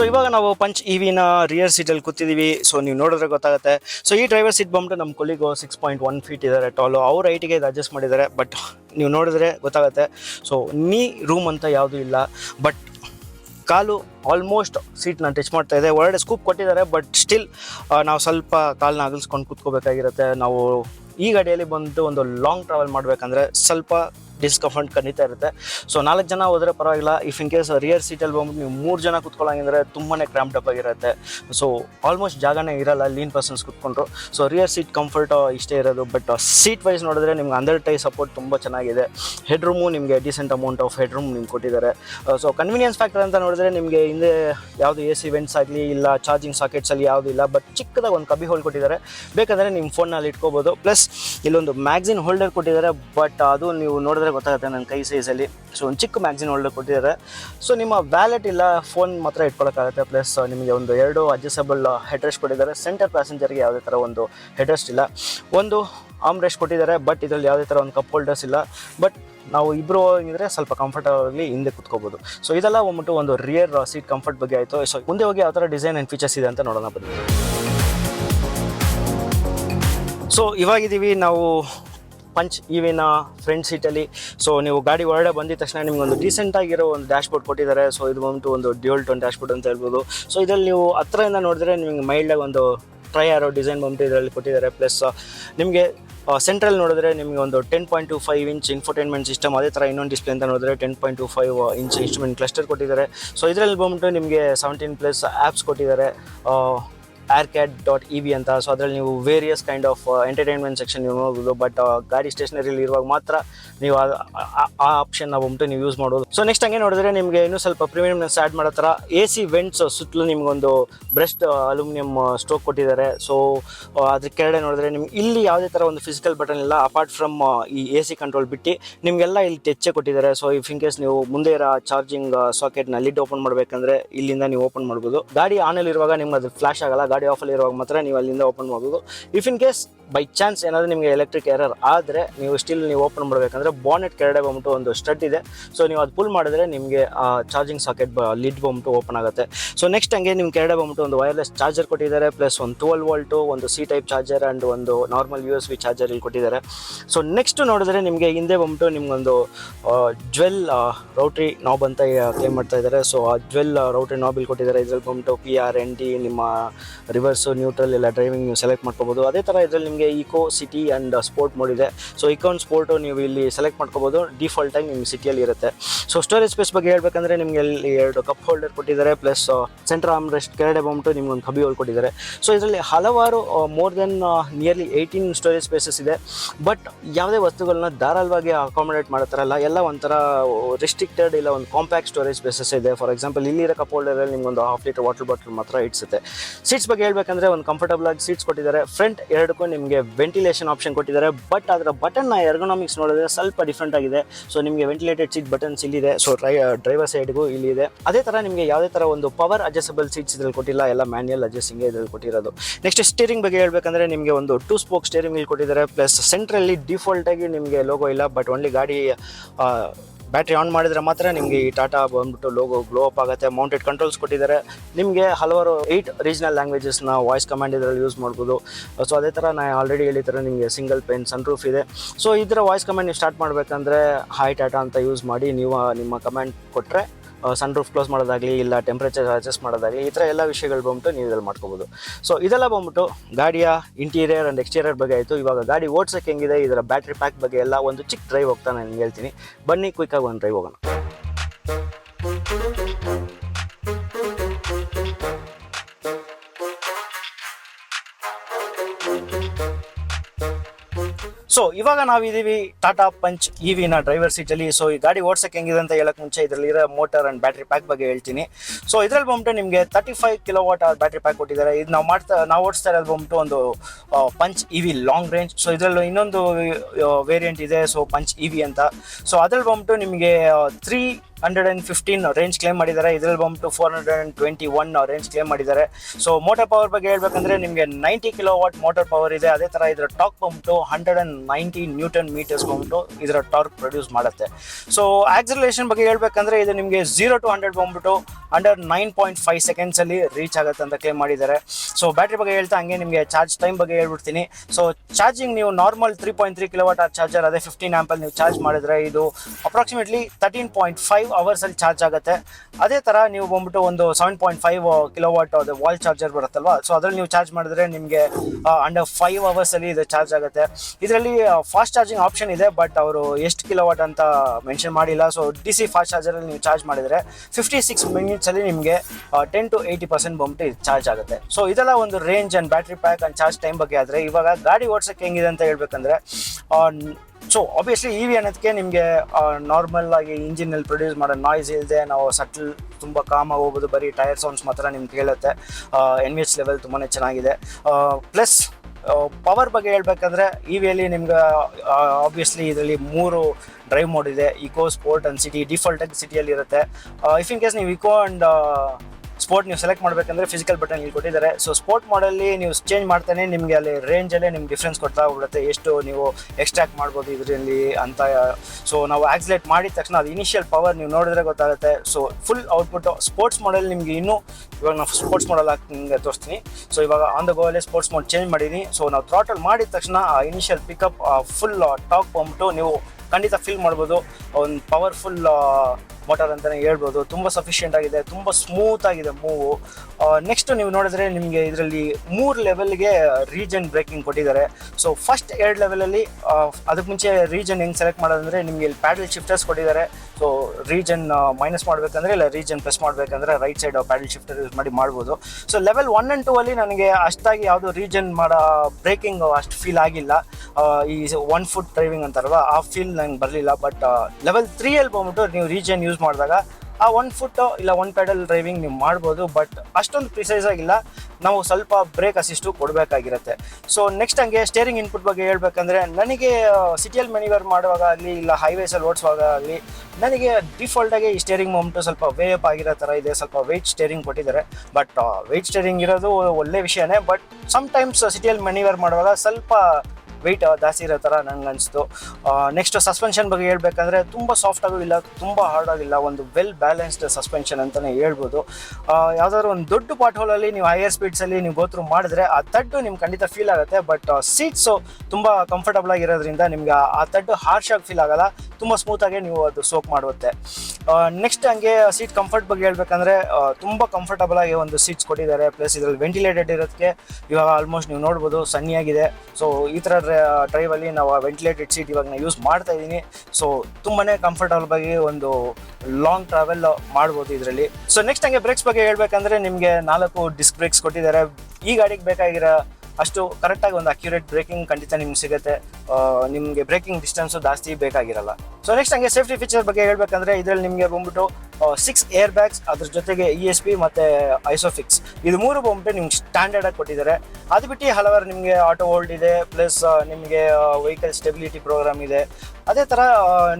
ಸೊ ಇವಾಗ ನಾವು ಪಂಚ್ ಇ ವಿನ ರಿಯರ್ ಸೀಟಲ್ಲಿ ಕೂತಿದ್ದೀವಿ ಸೊ ನೀವು ನೋಡಿದ್ರೆ ಗೊತ್ತಾಗುತ್ತೆ. ಸೊ ಈ ಡ್ರೈವರ್ ಸೀಟ್ ಬಂದ್ಬಿಟ್ಟು ನಮ್ಮ ಕೊಲ್ಲಿಗೋ six point one feet tall tall ಅವ್ರ ಐಟಿಗೆ ಇದು ಅಡ್ಜಸ್ಟ್ ಮಾಡಿದ್ದಾರೆ ಬಟ್ ನೀವು ನೋಡಿದ್ರೆ ಗೊತ್ತಾಗುತ್ತೆ. ಸೊ ನೀ ರೂಮ್ ಅಂತ ಯಾವುದೂ ಇಲ್ಲ. ಬಟ್ ಕಾಲು ಆಲ್ಮೋಸ್ಟ್ ಸೀಟ್ನ ಟಚ್ ಮಾಡ್ತಾ ಇದೆ ಒಳ್ಳೆ ಸ್ಕೂಪ್ ಕೊಟ್ಟಿದ್ದಾರೆ. ಬಟ್ ಸ್ಟಿಲ್ ನಾವು ಸ್ವಲ್ಪ ಕಾಲನ್ನ ಅಗಲಿಸ್ಕೊಂಡು ಕೂತ್ಕೋಬೇಕಾಗಿರುತ್ತೆ. ನಾವು ಈ ಗಾಡಿಯಲ್ಲಿ ಬಂದು ಒಂದು ಲಾಂಗ್ ಟ್ರಾವೆಲ್ ಮಾಡಬೇಕಂದ್ರೆ ಸ್ವಲ್ಪ ಡಿಸ್ಕಂಫರ್ಟ್ ಖಂಡಿತ ಇರುತ್ತೆ. ಸೊ ನಾಲ್ಕು ಜನ ಹೋದರೆ ಪರವಾಗಿಲ್ಲ. ಇಫ್ ಇನ್ ಕೇಸ್ ರಿಯರ್ ಸೀಟಲ್ಲಿ ಬಂದ್ಬಿಟ್ಟು ನೀವು ಮೂರು ಜನ ಕುತ್ಕೊಳ್ಳೋಂಗಿದ್ರೆ ತುಂಬಾ ಕ್ರಾಂಪ್ ಅಪ್ ಆಗಿರುತ್ತೆ. ಸೊ ಆಲ್ಮೋಸ್ಟ್ ಜಾಗನೇ ಇರಲ್ಲ ಲೀನ್ ಪರ್ಸನ್ಸ್ ಕೂತ್ಕೊಂಡ್ರು. ಸೊ ರಿಯರ್ ಸೀಟ್ ಕಂಫರ್ಟ್ ಇಷ್ಟೇ ಇರೋದು. ಬಟ್ ಸೀಟ್ ವೈಸ್ ನೋಡಿದ್ರೆ ನಿಮ್ಗೆ ಅಂಡರ್ ಟೈ ಸಪೋರ್ಟ್ ತುಂಬ ಚೆನ್ನಾಗಿದೆ. ಹೆಡ್ ರೂಮು ನಿಮಗೆ decent amount of head room ನಿಮ್ಗೆ ಕೊಟ್ಟಿದ್ದಾರೆ. ಸೊ ಕನ್ವೀನಿಯನ್ಸ್ ಫ್ಯಾಕ್ಟರ್ ಅಂತ ನೋಡಿದ್ರೆ ನಿಮಗೆ ಹಿಂದೆ ಯಾವುದು ಎ ಸಿ ವೆಂಟ್ಸ್ ಆಗಲಿ, ಇಲ್ಲ ಚಾರ್ಜಿಂಗ್ ಸಾಕೆಟ್ಸಲ್ಲಿ ಯಾವುದು ಇಲ್ಲ. ಬಟ್ ಚಿಕ್ಕದಾಗಿ ಒಂದು ಕಬಿ ಹೋಲ್ ಕೊಟ್ಟಿದ್ದಾರೆ. ಬೇಕಂದರೆ ನಿಮ್ಮ ಫೋನಲ್ಲಿ ಇಟ್ಕೋಬೋದು. ಪ್ಲಸ್ ಇಲ್ಲೊಂದು ಮ್ಯಾಗ್ಝಿನ್ ಹೋಲ್ಡರ್ ಕೊಟ್ಟಿದ್ದಾರೆ. ಬಟ್ ಅದು ನೀವು ನೋಡಿದ್ರೆ ನೋಡಿದ್ರೆ ಗೊತ್ತಾಗುತ್ತೆ ನನ್ನ ಕೈ ಸೈಜಲ್ಲಿ ಸೊ ಒಂದು ಚಿಕ್ಕ ಮ್ಯಾಗ್ಝಿನ್ ಹೋಲ್ಡರ್ ಕೊಟ್ಟಿದ್ದಾರೆ. ಸೊ ನಿಮ್ಮ ವ್ಯಾಲೆಟ್ ಇಲ್ಲ ಫೋನ್ ಮಾತ್ರ ಇಟ್ಕೊಳ್ಳೋಕ್ಕಾಗುತ್ತೆ ಪ್ಲಸ್ ನಿಮಗೆ ಒಂದು ಎರಡು ಅಡ್ಜಸ್ಟಬಲ್ ಹೆಡ್ರೆಸ್ಟ್ ಕೊಟ್ಟಿದ್ದಾರೆ. ಸೆಂಟರ್ ಪ್ಯಾಸೆಂಜರ್ಗೆ ಯಾವುದೇ ಥರ ಒಂದು ಹೆಡ್ರೆಸ್ಟ್ ಇಲ್ಲ. ಒಂದು ಆಮ್ ರೆಸ್ಟ್ ಕೊಟ್ಟಿದ್ದಾರೆ ಬಟ್ ಇದರಲ್ಲಿ ಯಾವುದೇ ಥರ ಒಂದು ಕಪ್ ಹೋಲ್ಡರ್ಸ್ ಇಲ್ಲ. ಬಟ್ ನಾವು ಇಬ್ಬರು ಹೋಗಿದ್ರೆ ಸ್ವಲ್ಪ ಕಂಫರ್ಟಬಲಿ ಹಿಂದೆ ಕುತ್ಕೋಬೋದು. ಸೊ ಇದೆಲ್ಲ ಬಂದ್ಬಿಟ್ಟು ಒಂದು ರಿಯರ್ ಸೀಟ್ ಕಂಫರ್ಟ್ ಬಗ್ಗೆ ಆಯಿತು. ಸೊ ಮುಂದೆ ಹೋಗಿ ಯಾವ ಥರ ಡಿಸೈನ್ ಆ್ಯಂಡ್ ಫೀಚರ್ಸ್ ಇದೆ ಅಂತ ನೋಡೋಣ ಬನ್ನಿ. ಸೊ ಇವಾಗಿದ್ದೀವಿ ನಾವು ಪಂಚ್ ಇವಿನ ಫ್ರಂಟ್ ಸೀಟಲ್ಲಿ ಸೊ ನೀವು ಗಾಡಿ ಹೊರಗಡೆ ಬಂದಿದ ತಕ್ಷಣ ನಿಮ್ಗೊಂದು ಡೀಸೆಂಟ್ ಆಗಿರೋ ಒಂದು ಡ್ಯಾಶ್ ಬೋರ್ಡ್ ಕೊಟ್ಟಿದ್ದಾರೆ. ಸೊ ಇದು ಬಂದ್ಬಿಟ್ಟು ಒಂದು ಡ್ಯೂಲ್ ಟೋನ್ ಡ್ಯಾಶ್ ಬೋರ್ಡ್ ಅಂತ ಹೇಳ್ಬೋದು. ಸೊ ಇದರಲ್ಲಿ ನೀವು ಹತ್ರದಿಂದ ನೋಡಿದ್ರೆ ನಿಮಗೆ ಮೈಲ್ಡಾಗಿ ಒಂದು ಟ್ರೈ ಆರೋ ಡಿಸೈನ್ ಬಂದ್ಬಿಟ್ಟು ಇದರಲ್ಲಿ ಕೊಟ್ಟಿದ್ದಾರೆ. ಪ್ಲಸ್ ನಿಮಗೆ ಸೆಂಟ್ರಲ್ ನೋಡಿದ್ರೆ ನಿಮಗೆ ಒಂದು ten point two five inch infotainment system ಅದೇ ಥರ ಇನ್ನೊಂದು ಡಿಸ್ಪ್ಲೇ ಅಂತ ನೋಡಿದ್ರೆ ten point two five inch instrument cluster ಕೊಟ್ಟಿದ್ದಾರೆ. ಸೊ ಇದರಲ್ಲಿ ಬಂದ್ಬಿಟ್ಟು ನಿಮಗೆ ಸೆವೆಂಟೀನ್ ಪ್ಲಸ್ ಆ್ಯಪ್ಸ್ ಕೊಟ್ಟಿದ್ದಾರೆ. Arcade dot E V ಅಂತ. ಸೊ ಅದರಲ್ಲಿ ನೀವು various kind of entertainment section ನೀವು ನೋಡ್ಬೋದು. ಬಟ್ ಗಾಡಿ ಸ್ಟೇಷನರಿಲಿ ಇರುವಾಗ ಮಾತ್ರ ನೀವು ಆ- ಆಪ್ಷನ್ ಬಂದ್ಬಿಟ್ಟು ನೀವು ಯೂಸ್ ಮಾಡೋದು ಸೊ ನೆಕ್ಸ್ಟ್ ಹಂಗೆ ನೋಡಿದ್ರೆ ನಿಮಗೆ ಇನ್ನೂ ಸ್ವಲ್ಪ ಪ್ರೀಮಿಯಮ್ನೆಸ್ ಆ್ಯಡ್ ಮಾಡೋ ಥರ ಎ ಸಿ ವೆಂಟ್ಸ್ ಸುತ್ತಲೂ ನಿಮಗೊಂದು ಬ್ರೆಸ್ಟ್ ಅಲ್ಯೂಮಿನಿಯಂ ಸ್ಟೋಕ್ ಕೊಟ್ಟಿದ್ದಾರೆ. ಸೊ ಅದ್ರ ಕೆಳಗಡೆ ನೋಡಿದ್ರೆ ನಿಮ್ಗೆ ಇಲ್ಲಿ ಯಾವುದೇ ಥರ ಒಂದು ಫಿಸಿಕಲ್ ಬಟನ್ ಇಲ್ಲ. ಅಪಾರ್ಟ್ ಫ್ರಮ್ ಈ ಎ ಸಿ ಕಂಟ್ರೋಲ್ ಬಿಟ್ಟು ನಿಮಗೆಲ್ಲ ಇಲ್ಲಿ ಟೆಚ್ಚೆ ಕೊಟ್ಟಿದ್ದಾರೆ. ಸೊ ಇಫ್ ಇನ್ ಕೇಸ್ ನೀವು ಮುಂದೆ ಇರೋ ಚಾರ್ಜಿಂಗ್ ಸಾಕೆಟ್ನ ಲಿಡ್ ಓಪನ್ ಮಾಡಬೇಕಂದ್ರೆ ಇಲ್ಲಿಂದ ನೀವು ಓಪನ್ ಮಾಡ್ಬೋದು. ಗಾಡಿ ಆನಲ್ಲಿ ಇರುವಾಗ ನಿಮ್ಗೆ ಅದು ಫ್ಲಾಶ್ ಆಗಲ್ಲ. ಆಫಲ್ಲಿ ಇರುವಾಗ ಮಾತ್ರ ನೀವು ಅಲ್ಲಿಂದ ಓಪನ್ ಮಾಡ್ಬೋದು. If in case by chance ಏನಾದರೂ ನಿಮಗೆ ಎಲೆಕ್ಟ್ರಿಕ್ ಎರರ್ ಆದರೆ ನೀವು ಸ್ಟಿಲ್ ನೀವು ಓಪನ್ ಮಾಡಬೇಕಂದ್ರೆ ಬಾನೆಟ್ ಕೆಳಗಡೆ ಬಂದ್ಬಿಟ್ಟು ಒಂದು ಸ್ಟಡ್ ಇದೆ. ಸೊ ನೀವು ಅದು ಪುಲ್ ಮಾಡಿದ್ರೆ ನಿಮಗೆ ಚಾರ್ಜಿಂಗ್ ಸಾಕೆಟ್ ಲಿಡ್ ಬಂದ್ಬಿಟ್ಟು ಓಪನ್ ಆಗುತ್ತೆ. ಸೊ ನೆಕ್ಸ್ಟ್ ಹಂಗೆ ನಿಮ್ಮ ಕೆಳಗಡೆ ಬಂದ್ಬಿಟ್ಟು ಒಂದು ವೈರ್ಲೆಸ್ ಚಾರ್ಜರ್ ಕೊಟ್ಟಿದ್ದಾರೆ ಪ್ಲಸ್ ಒಂದು ಟ್ವೆಲ್ ವೋಲ್ಟು ಒಂದು ಸಿ ಟೈಪ್ ಚಾರ್ಜರ್ ಆ್ಯಂಡ್ ಒಂದು normal U S B charger ಇಲ್ಲಿ ಕೊಟ್ಟಿದ್ದಾರೆ. ಸೊ ನೆಕ್ಸ್ಟ್ ನೋಡಿದ್ರೆ ನಿಮಗೆ ಹಿಂದೆ ಬಂದ್ಬಿಟ್ಟು ನಿಮ್ಗೊಂದು ಜ್ವೆಲ್ ರೌಟ್ರಿ ನಾಬ್ ಅಂತ ಕ್ಲೇಮ್ ಮಾಡ್ತಾ ಇದ್ದಾರೆ. ಸೊ ಆ ಜ್ವೆಲ್ ರೌಟ್ರಿ ನಾಬ್ ಇಲ್ಲಿ ಕೊಟ್ಟಿದ್ದಾರೆ. ಇದ್ರಲ್ಲಿ ಬಂದ್ಬಿಟ್ಟು ಪಿ ಆರ್ ಎನ್ ಡಿ ನಿಮ್ಮ ರಿವರ್ಸು ನ್ಯೂಟ್ರಲ್ ಎಲ್ಲ ಡ್ರೈವಿಂಗ್ ನೀವು ಸೆಲೆಕ್ಟ್ ಮಾಡ್ಕೋಬೋದು. ಅದೇ ಥರ ಇದರಲ್ಲಿ ನಿಮಗೆ eco city and sport mode ಇದೆ. ಸೊ ಇಕಾನ್ ಸ್ಪೋರ್ಟು ನೀವು ಇಲ್ಲಿ ಸೆಲೆಕ್ಟ್ ಮಾಡ್ಕೋಬೋದು. ಡಿಫಾಲ್ಟಾಗಿ ನಿಮ್ಮ ಸಿಟಿಯಲ್ಲಿ ಇರುತ್ತೆ. ಸೊ ಸ್ಟೋರೇಜ್ ಸ್ಪೇಸ್ ಬಗ್ಗೆ ಹೇಳಬೇಕಂದ್ರೆ ನಿಮಗೆ ಇಲ್ಲಿ ಎರಡು ಕಪ್ ಹೋಲ್ಡರ್ ಕೊಟ್ಟಿದ್ದಾರೆ ಪ್ಲಸ್ ಸೆಂಟ್ರ್ ಆಮ್ ರೆಸ್ಟ್ ಕೆರಡೆ ಬಂದ್ಬಿಟ್ಟು ನಿಮ್ಗೆ ಒಂದು ಕಬಿ ಹೋಲ್ ಕೊಟ್ಟಿದ್ದಾರೆ. ಸೊ ಇದರಲ್ಲಿ ಹಲವಾರು more than nearly eighteen storage spaces ಇದೆ. ಬಟ್ ಯಾವುದೇ ವಸ್ತುಗಳನ್ನ ಧಾರಾಳವಾಗಿ ಅಕಾಮಡೇಟ್ ಮಾಡ್ತಾರಲ್ಲ, ಎಲ್ಲ ಒಂಥರ ರಿಸ್ಟ್ರಿಕ್ಟೆಡ್ ಇಲ್ಲ, ಒಂದು ಕಾಂಪ್ಯಾಕ್ಟ್ ಸ್ಟೋರೇಜ್ ಸ್ಪೇಸಸ್ ಇದೆ. ಫಾರ್ ಎಕ್ಸಾಂಪಲ್ ಇಲ್ಲಿರೋ ಕಪ್ ಹೋಲ್ಡರಲ್ಲಿ ನಿಮ್ಗೊಂದು ಹಾಫ್ ಲೀಟರ್ ವಾಟರ್ ಬಾಟಲ್ ಮಾತ್ರ ಇಡ್ಸುತ್ತೆ. ಸೀಟ್ಸ್ ಬಗ್ಗೆ ಹೇಳ್ಬೇಕಂದ್ರೆ ಒಂದು ಕಂಫರ್ಟಬಲ್ ಆಗಿ ಸೀಟ್ಸ್ ಕೊಟ್ಟಿದ್ದಾರೆ. ಫ್ರಂಟ್ ಎರಡಕ್ಕೂ ನಿಮಗೆ ವೆಂಟಿಲೇಷನ್ ಆಪ್ಷನ್ ಕೊಟ್ಟಿದ್ದಾರೆ. ಬಟ್ ಅದರ ಬಟನ್ನ ಎರ್ಗೊನಾಮಿಕ್ಸ್ ನೋಡಿದ್ರೆ ಸ್ವಲ್ಪ ಡಿಫ್ರೆಂಟ್ ಆಗಿದೆ. ಸೊ ನಿಮಗೆ ವೆಂಟಿಲೇಟೆಡ್ ಸೀಟ್ ಬಟನ್ಸ್ ಇಲ್ಲಿದೆ. ಸೊ ಡ್ರೈ ಡ್ರೈವರ್ ಸೈಡ್ಗೂ ಇಲ್ಲಿದೆ. ಅದೇ ಥರ ನಿಮಗೆ ಯಾವುದೇ ಥರ ಒಂದು ಪವರ್ ಅಡ್ಜಸ್ಟಬಲ್ ಸೀಟ್ಸ್ ಇದ್ರಲ್ಲಿ ಕೊಟ್ಟಿಲ್ಲ. ಎಲ್ಲ ಮ್ಯಾನ್ಯಲ್ ಅಡ್ಜಸ್ಟಿಂಗ್ ಇದ್ರಲ್ಲಿ ಕೊಟ್ಟಿರೋದು. ನೆಕ್ಸ್ಟ್ ಸ್ಟೀರಿಂಗ್ ಬಗ್ಗೆ ಹೇಳ್ಬೇಕಂದ್ರೆ ನಿಮಗೆ ಒಂದು ಟೂ ಸ್ಪೋಕ್ ಸ್ಟೇರಿಂಗ್ ಇಲ್ಲಿ ಕೊಟ್ಟಿದ್ದಾರೆ. ಪ್ಲಸ್ ಸೆಂಟ್ರಲ್ಲಿ ಡಿಫಾಲ್ಟ್ ಆಗಿ ನಿಮಗೆ ಲೋಗೋ ಇಲ್ಲ. ಬಟ್ ಓನ್ಲಿ ಗಾಡಿ ಬ್ಯಾಟ್ರಿ ಆನ್ ಮಾಡಿದರೆ ಮಾತ್ರ ನಿಮಗೆ ಈ ಟಾಟಾ ಬಂದ್ಬಿಟ್ಟು ಲೋಗೋ ಗ್ಲೋ ಅಪ್ ಆಗುತ್ತೆ. ಮೌಂಟೆಡ್ ಕಂಟ್ರೋಲ್ಸ್ ಕೊಟ್ಟಿದ್ದಾರೆ. ನಿಮಗೆ ಹಲವಾರು ಏಯ್ಟ್ ರೀಜನಲ್ ಲ್ಯಾಂಗ್ವೇಜಸ್ನ ವಾಯ್ಸ್ ಕಮಾಂಡ್ ಇದರಲ್ಲಿ ಯೂಸ್ ಮಾಡ್ಬೋದು. ಸೊ ಅದೇ ಥರ ನಾನು ಆಲ್ರೆಡಿ ಹೇಳಿದ್ರೆ ನಿಮಗೆ ಸಿಂಗಲ್ ಪೇನ್ ಸನ್ ರೂಫ್ ಇದೆ ಸೊ ಇದರ ವಾಯ್ಸ್ ಕಮಾಂಡ್ ನೀವು ಸ್ಟಾರ್ಟ್ ಮಾಡಬೇಕಂದ್ರೆ ಹಾಯ್ ಟಾಟಾ ಅಂತ ಯೂಸ್ ಮಾಡಿ, ನೀವು ನಿಮ್ಮ ಕಮ್ಯಾಂಡ್ ಕೊಟ್ಟರೆ ಸನ್ ರೂಫ್ ಕ್ಲೋಸ್ ಮಾಡೋದಾಗಲಿ, ಇಲ್ಲ ಟೆಂಪ್ರೇಚರ್ ಅಡ್ಜಸ್ಟ್ ಮಾಡೋದಾಗಲಿ, ಈ ಥರ ಎಲ್ಲ ವಿಷಯಗಳು ಬಂದ್ಬಿಟ್ಟು ನೀವು ಇದ್ರಲ್ಲಿ ಮಾಡ್ಕೋಬೋದು. ಸೊ ಇದೆಲ್ಲ ಬಂದ್ಬಿಟ್ಟು ಗಾಡಿಯ ಇಂಟೀರಿಯರ್ ಆ್ಯಂಡ್ ಎಕ್ಸ್ಟೀರಿಯರ್ ಬಗ್ಗೆ ಆಯಿತು. ಇವಾಗ ಗಾಡಿ ಓಡ್ಸೋಕ್ಕೆ ಹೆಂಗಿದೆ? ಇದರ ಬ್ಯಾಟ್ರಿ ಪ್ಯಾಕ್ ಬಗ್ಗೆ ಎಲ್ಲ ಒಂದು ಚಿಕ್ಕ ಡ್ರೈವ್ ಹೋಗ್ತಾ ನಾನು ಹೇಳ್ತೀನಿ. ಬನ್ನಿ ಕ್ವಿಕ್ಕಾಗಿ ಒಂದು ಡ್ರೈವ್ ಹೋಗೋಣ. ಸೊ ಇವಾಗ ನಾವಿದ್ದೀವಿ ಟಾಟಾ ಪಂಚ್ ಇ ವಿನ ಡ್ರೈವರ್ ಸೀಟಲ್ಲಿ ಸೊ ಈ ಗಾಡಿ ಓಡ್ಸಕ್ಕೆ ಹೆಂಗಿದೆ ಅಂತ ಹೇಳಕ್ ಮುಂಚೆ ಇದರಲ್ಲಿರೋ ಮೋಟರ್ ಅಂಡ್ ಬ್ಯಾಟ್ರಿ ಪ್ಯಾಕ್ ಬಗ್ಗೆ ಹೇಳ್ತೀನಿ. ಸೊ ಇದ್ರಲ್ಲಿ ಬಂದ್ಬಿಟ್ಟು ನಿಮಗೆ thirty five kilowatt battery pack ಕೊಟ್ಟಿದ್ದಾರೆ. ಇದು ನಾವು ಮಾಡ್ತಾ, ನಾವು ಓಡಿಸ್ತಾ ಇರೋದು ಬಂದ್ಬಿಟ್ಟು ಒಂದು punch E V long range so ಇದರಲ್ಲೂ ಇನ್ನೊಂದು ವೇರಿಯಂಟ್ ಇದೆ. ಸೊ ಪಂಚ್ ಇ ವಿ ಅಂತ. ಸೊ ಅದ್ರಲ್ಲಿ ಬಂದ್ಬಿಟ್ಟು ನಿಮಗೆ three hundred and fifteen range claim ಮಾಡಿದ್ದಾರೆ. ಇದರಲ್ಲಿ ಬಂದ್ಬಿಟ್ಟು four hundred and twenty one range claim ಮಾಡಿದ್ದಾರೆ. ಸೊ ಮೋಟರ್ ಪವರ್ ಬಗ್ಗೆ ಹೇಳ್ಬೇಕಂದ್ರೆ ನಿಮಗೆ ninety kilo what motor power ಇದೆ. ಅದೇ ಥರ ಇದರ ಟಾಕ್ ಬಂದ್ಬಿಟ್ಟು hundred and ninety newton metres ಬಂದ್ಬಿಟ್ಟು ಇದರ ಟಾರ್ಕ್ ಪ್ರೊಡ್ಯೂಸ್ ಮಾಡುತ್ತೆ. ಸೊ ಆಕ್ಸಲೇಷನ್ ಬಗ್ಗೆ ಹೇಳ್ಬೇಕಂದ್ರೆ ಇದು ನಿಮಗೆ ಝೀರೋ ಟು ಹಂಡ್ರೆಡ್ ಬಂದ್ಬಿಟ್ಟು ಅಂಡರ್ ನೈನ್ ಪಾಯಿಂಟ್ ಫೈವ್ ಸೆಕೆಂಡ್ಸಲ್ಲಿ ರೀಚ್ ಆಗುತ್ತೆ ಅಂತ ಕ್ಲೇಮ್ ಮಾಡಿದ್ದಾರೆ. ಸೊ ಬ್ಯಾಟ್ರಿ ಬಗ್ಗೆ ಹೇಳ್ತಾ ಹಂಗೆ ನಿಮಗೆ ಚಾರ್ಜ್ ಟೈಮ್ ಬಗ್ಗೆ ಹೇಳ್ಬಿಡ್ತೀನಿ. ಸೊ ಚಾರ್ಜಿಂಗ್ ನೀವು normal three point three kilowatt charger ಅದೇ ಫಿಫ್ಟೀನ್ ಆ್ಯಂಪಲ್ ನೀವು ಚಾರ್ಜ್ ಮಾಡಿದ್ರೆ ಇದು ಅಪ್ರಾಕ್ಸಿಮೇಟ್ಲಿ ತರ್ಟೀನ್ ಪಾಯಿಂಟ್ ಫೈವ್ ಅವರ್ಸಲ್ಲಿ ಚಾರ್ಜ್ ಆಗುತ್ತೆ. ಅದೇ ಥರ ನೀವು ಬಂದ್ಬಿಟ್ಟು ಒಂದು ಸೆವೆನ್ ಪಾಯಿಂಟ್ ಫೈವ್ ಕಿಲೋವಾಟ್ ಅದು ವಾಲ್ ಚಾರ್ಜರ್ ಬರುತ್ತಲ್ವಾ? ಸೊ ಅದ್ರಲ್ಲಿ ನೀವು ಚಾರ್ಜ್ ಮಾಡಿದ್ರೆ ನಿಮಗೆ ಅಂಡರ್ ಫೈವ್ ಅವರ್ಸಲ್ಲಿ ಇದು ಚಾರ್ಜ್ ಆಗುತ್ತೆ. ಇದರಲ್ಲಿ ಫಾಸ್ಟ್ ಚಾರ್ಜಿಂಗ್ ಆಪ್ಷನ್ ಇದೆ ಬಟ್ ಅವರು ಎಷ್ಟು ಕಿಲೋವಾಟ್ ಅಂತ ಮೆನ್ಷನ್ ಮಾಡಿಲ್ಲ. ಸೊ ಡಿ ಸಿ ಫಾಸ್ಟ್ ಚಾರ್ಜರಲ್ಲಿ ನೀವು ಚಾರ್ಜ್ ಮಾಡಿದರೆ ಫಿಫ್ಟಿ ಸಿಕ್ಸ್ ಮಿನಿಟ್ಸಲ್ಲಿ ನಿಮಗೆ ಟೆನ್ ಟು ಏಯ್ಟಿ ಪರ್ಸೆಂಟ್ ಬಂದ್ಬಿಟ್ಟು ಚಾರ್ಜ್ ಆಗುತ್ತೆ. ಸೊ ಇದೆಲ್ಲ ಒಂದು range and battery pack and charge time ಬಗ್ಗೆ ಆದರೆ ಇವಾಗ ಗಾಡಿ ಓಡ್ಸೋಕ್ಕೆ ಹೆಂಗಿದೆ ಅಂತ ಹೇಳ್ಬೇಕಂದ್ರೆ ಸೊ ಆಬ್ವಿಯಸ್ಲಿ ಇ ವಿ ಅನ್ನೋದಕ್ಕೆ ನಿಮಗೆ ನಾರ್ಮಲ್ ಆಗಿ ಇಂಜಿನಲ್ಲಿ ಪ್ರೊಡ್ಯೂಸ್ ಮಾಡೋ ನಾಯ್ಸ್ ಇಲ್ಲದೆ ನಾವು ಸಟ್ಲ್ ತುಂಬ ಕಾಮಾಗಿ ಹೋಗ್ಬೋದು. ಬರೀ ಟೈರ್ ಸೌಂಡ್ಸ್ ಮಾತ್ರ ನಿಮ್ಗೆ ಕೇಳುತ್ತೆ ಎನ್ ವಿ ಎಚ್ ಲೆವೆಲ್ ತುಂಬಾ ಚೆನ್ನಾಗಿದೆ. ಪ್ಲಸ್ ಪವರ್ ಬಗ್ಗೆ ಹೇಳ್ಬೇಕಂದ್ರೆ ಇ ವಿಯಲ್ಲಿ ನಿಮ್ಗೆ ಆಬ್ವಿಯಸ್ಲಿ ಇದರಲ್ಲಿ ಮೂರು ಡ್ರೈವ್ ಮೋಡ್ ಇದೆ. Eco sport and city default ಆಗಿ ಸಿಟಿಯಲ್ಲಿ ಇರುತ್ತೆ. ಇಫ್ ಇನ್ ಕೇಸ್ ನೀವು ಇಕೋ ಅಂಡ್ ಸ್ಪೋರ್ಟ್ ನೀವು ಸೆಲೆಕ್ಟ್ ಮಾಡಬೇಕಂದ್ರೆ ಫಿಸಿಕಲ್ ಬಟನ್ ಇಲ್ಲಿ ಕೊಟ್ಟಿದ್ದಾರೆ. ಸೊ ಸ್ಪೋರ್ಟ್ ಮಾಡಲ್ಲಿ ನೀವು ಚೇಂಜ್ ಮಾಡ್ತಾನೆ, ನಿಮಗೆ ಅಲ್ಲಿ ರೇಂಜಲ್ಲೇ ನಿಮ್ಗೆ ಡಿಫ್ರೆನ್ಸ್ ಕೊಡ್ತಾ ಹೋಗ್ಬಿಡುತ್ತೆ. ಎಷ್ಟು ನೀವು ಎಕ್ಸ್ಟ್ರಾಕ್ಟ್ ಮಾಡ್ಬೋದು ಇದರಲ್ಲಿ ಅಂತ. ಸೊ ನಾವು ಆಕ್ಸಿಲೇಟ್ ಮಾಡಿದ ತಕ್ಷಣ ಅದು ಇನಿಷಿಯಲ್ ಪವರ್ ನೀವು ನೋಡಿದ್ರೆ ಗೊತ್ತಾಗುತ್ತೆ. So full output sports model ನಿಮಗೆ ಇನ್ನೂ ಇವಾಗ ನಾವು ಸ್ಪೋರ್ಟ್ಸ್ ಮಾಡಲ್ ನಿಮಗೆ ತೋರಿಸ್ತೀನಿ. ಸೊ ಇವಾಗ ಆನ್ ದ ಗೋಲೇ ಸ್ಪೋರ್ಟ್ಸ್ ಮೋಡ್ ಚೇಂಜ್ ಮಾಡಿದ್ದೀನಿ ಸೊ ನಾವು ಥ್ರಾಟಲ್ ಮಾಡಿದ ತಕ್ಷಣ ಆ ಇನಿಷಿಯಲ್ ಪಿಕಪ್ ಫುಲ್ ಟಾಕ್ ಬಂದ್ಬಿಟ್ಟು ನೀವು ಖಂಡಿತ ಫೀಲ್ ಮಾಡ್ಬೋದು. ಒಂದು ಪವರ್ಫುಲ್ ಮೋಟಾರ್ ಅಂತಲೇ ಹೇಳ್ಬೋದು. ತುಂಬ ಸಫಿಷಿಯೆಂಟ್ ಆಗಿದೆ, ತುಂಬ ಸ್ಮೂತ್ ಆಗಿದೆ ಮೂವು. ನೆಕ್ಸ್ಟ್ ನೀವು ನೋಡಿದ್ರೆ ನಿಮಗೆ ಇದರಲ್ಲಿ ಮೂರು ಲೆವೆಲ್ಗೆ ರೀಜನ್ ಬ್ರೇಕಿಂಗ್ ಕೊಟ್ಟಿದ್ದಾರೆ. ಸೊ ಫಸ್ಟ್ ಎರಡು ಲೆವೆಲಲ್ಲಿ ಅದಕ್ಕೆ ಮುಂಚೆ ರೀಜನ್ ಹೆಂಗೆ ಸೆಲೆಕ್ಟ್ ಮಾಡೋದಂದರೆ ನಿಮಗೆ ಇಲ್ಲಿ ಪ್ಯಾಡಲ್ ಶಿಫ್ಟರ್ಸ್ ಕೊಟ್ಟಿದ್ದಾರೆ. ಸೊ ರೀಜನ್ ಮೈನಸ್ ಮಾಡಬೇಕಂದ್ರೆ ಇಲ್ಲ ರೀಜನ್ ಪ್ಲಸ್ ಮಾಡಬೇಕಂದ್ರೆ right side paddle shifter use ಮಾಡಿ ಮಾಡ್ಬೋದು. So level one and two ಅಲ್ಲಿ ನನಗೆ ಅಷ್ಟಾಗಿ ಯಾವುದು ರೀಜನ್ ಮಾಡೋ ಬ್ರೇಕಿಂಗ್ ಅಷ್ಟು ಫೀಲ್ ಆಗಿಲ್ಲ. ಈ ಒನ್ ಫುಟ್ ಡ್ರೈವಿಂಗ್ ಅಂತಾರಲ್ವ, ಆ ಫೀಲ್ ನಂಗೆ ಬರಲಿಲ್ಲ. ಬಟ್ ಲೆವೆಲ್ ತ್ರೀಯಲ್ಲಿ ಬಂದ್ಬಿಟ್ಟು ನೀವು ರೀಜನ್ ಯೂಸ್ ಮಾಡಿದಾಗ ಆ ಒನ್ ಫುಟ್ ಇಲ್ಲ ಒನ್ ಪೆಡಲ್ ಡ್ರೈವಿಂಗ್ ನೀವು ಮಾಡ್ಬೋದು ಬಟ್ ಅಷ್ಟೊಂದು ಪ್ರಿಸೈಸ್ ಆಗಿಲ್ಲ. ನಾವು ಸ್ವಲ್ಪ ಬ್ರೇಕ್ ಅಸಿಸ್ಟು ಕೊಡಬೇಕಾಗಿರುತ್ತೆ. ಸೊ ನೆಕ್ಸ್ಟ್ ಹಂಗೆ ಸ್ಟೇರಿಂಗ್ ಇನ್ಪುಟ್ ಬಗ್ಗೆ ಹೇಳ್ಬೇಕಂದ್ರೆ, ನನಗೆ ಸಿಟಿಯಲ್ಲಿ ಮೆನಿವರ್ ಮಾಡುವಾಗ ಆಗಲಿ, ಇಲ್ಲ ಹೈವೇಸಲ್ಲಿ ಓಡಿಸುವಾಗ ಆಗಲಿ, ನನಗೆ ಡಿಫಾಲ್ಟಾಗಿ ಈ ಸ್ಟೇರಿಂಗ್ ಮೊಮೆಂಟು ಸ್ವಲ್ಪ ವೇ ಅಪ್ ಆಗಿರೋ ಥರ ಇದೆ. ಸ್ವಲ್ಪ ವೆಯ್ಟ್ ಸ್ಟೇರಿಂಗ್ ಕೊಟ್ಟಿದ್ದಾರೆ. ಬಟ್ ವೆಯ್ಟ್ ಸ್ಟೇರಿಂಗ್ ಇರೋದು ಒಳ್ಳೆ ವಿಷಯನೇ ಬಟ್ ಸಮ್ಟೈಮ್ಸ್ ಸಿಟಿಯಲ್ಲಿ ಮೆನಿವರ್ ಮಾಡುವಾಗ ಸ್ವಲ್ಪ ವೆಯ್ಟ್ ಜಾಸ್ತಿ ಇರೋ ಥರ ನಂಗೆ ಅನಿಸ್ತು. ನೆಕ್ಸ್ಟ್ ಸಸ್ಪೆನ್ಷನ್ ಬಗ್ಗೆ ಹೇಳ್ಬೇಕಂದ್ರೆ ತುಂಬ ಸಾಫ್ಟ್ ಆಗೂ ಇಲ್ಲ, ತುಂಬ ಹಾರ್ಡ್ ಆಗಿಲ್ಲ ಒಂದು ವೆಲ್ ಬ್ಯಾಲೆನ್ಸ್ಡ್ ಸಸ್ಪೆನ್ಷನ್ ಅಂತಲೇ ಹೇಳ್ಬೋದು. ಯಾವ್ದಾದ್ರು ಒಂದು ದೊಡ್ಡ ಪಾಟ್ ಹೋಲಲ್ಲಿ ನೀವು ಹೈಯರ್ ಸ್ಪೀಡ್ಸಲ್ಲಿ ನೀವು ಗೋತ್ರು ಮಾಡಿದ್ರೆ ಆ ತಡ್ಡು ನಿಮ್ಗೆ ಖಂಡಿತ ಫೀಲ್ ಆಗುತ್ತೆ ಬಟ್ ಸೀಟ್ಸು ತುಂಬ ಕಂಫರ್ಟಬಲ್ ಆಗಿರೋದ್ರಿಂದ ನಿಮ್ಗೆ ಆ- ತಡ್ಡು ಹಾರ್ಶ್ ಆಗಿ ಫೀಲ್ ಆಗಲ್ಲ, ತುಂಬ ಸ್ಮೂತಾಗೆ ನೀವು ಅದು ಸೋಕ್ ಮಾಡುತ್ತೆ. ನೆಕ್ಸ್ಟ್ ಹಂಗೆ ಸೀಟ್ ಕಂಫರ್ಟ್ ಬಗ್ಗೆ ಹೇಳ್ಬೇಕಂದ್ರೆ ತುಂಬ ಕಂಫರ್ಟಬಲ್ ಆಗಿ ಒಂದು ಸೀಟ್ಸ್ ಕೊಟ್ಟಿದ್ದಾರೆ. ಪ್ಲಸ್ ಇದರಲ್ಲಿ ವೆಂಟಿಲೇಟೆಡ್ ಇರೋದಕ್ಕೆ ಇವಾಗ ಆಲ್ಮೋಸ್ಟ್ ನೀವು ನೋಡ್ಬೋದು ಸನ್ನಿಯಾಗಿದೆ. ಸೊ ಈ ಥರ ಡ್ರೈವಲ್ಲಿ ನಾವು ವೆಂಟಿಲೇಟೆಡ್ ಸೀಟ್ ಇವಾಗ ನಾನು ಯೂಸ್ ಮಾಡ್ತಾ ಇದ್ದೀನಿ. ಸೊ ತುಂಬಾ ಕಂಫರ್ಟಬಲ್ ಆಗಿ ಒಂದು ಲಾಂಗ್ ಟ್ರಾವೆಲ್ ಮಾಡ್ಬೋದು ಇದರಲ್ಲಿ. ಸೊ ನೆಕ್ಸ್ಟ್ ಹಂಗೆ ಬ್ರೇಕ್ಸ್ ಬಗ್ಗೆ ಹೇಳ್ಬೇಕಂದ್ರೆ ನಿಮಗೆ ನಾಲ್ಕು ಡಿಸ್ಕ್ ಬ್ರೇಕ್ಸ್ ಕೊಟ್ಟಿದ್ದಾರೆ. ಈ ಗಾಡಿಗೆ ಬೇಕಾಗಿರೋ ಅಷ್ಟು ಕರೆಕ್ಟಾಗಿ ಒಂದು ಅಕ್ಯುರೇಟ್ ಬ್ರೇಕಿಂಗ್ ಖಂಡಿತ ನಿಮ್ಗೆ ಸಿಗುತ್ತೆ. ನಿಮಗೆ ಬ್ರೇಕಿಂಗ್ ಡಿಸ್ಟೆನ್ಸು ಜಾಸ್ತಿ ಬೇಕಾಗಿರಲ್ಲ. ಸೊ ನೆಕ್ಸ್ಟ್ ಹಂಗೆ ಸೇಫ್ಟಿ ಫೀಚರ್ ಬಗ್ಗೆ ಹೇಳ್ಬೇಕಂದ್ರೆ ಇದರಲ್ಲಿ ನಿಮಗೆ ಬಂದ್ಬಿಟ್ಟು ಸಿಕ್ಸ್ ಏರ್ ಬ್ಯಾಗ್ಸ್ ಅದ್ರ ಜೊತೆಗೆ ಇ ಎಸ್ ಪಿ ಮತ್ತು ಐಸೋಫಿಕ್ಸ್ ಇದು ಮೂರು ಬಂದ್ಬಿಟ್ಟು ನಿಮ್ಗೆ ಸ್ಟ್ಯಾಂಡರ್ಡ್ ಆಗಿ ಕೊಟ್ಟಿದ್ದಾರೆ. ಅದು ಬಿಟ್ಟು ಹಲವಾರು ನಿಮಗೆ ಆಟೋ ಹೋಲ್ಡ್ ಇದೆ ಪ್ಲಸ್ ನಿಮಗೆ ವೆಹಿಕಲ್ ಸ್ಟೆಬಿಲಿಟಿ ಪ್ರೋಗ್ರಾಮ್ ಇದೆ. ಅದೇ ಥರ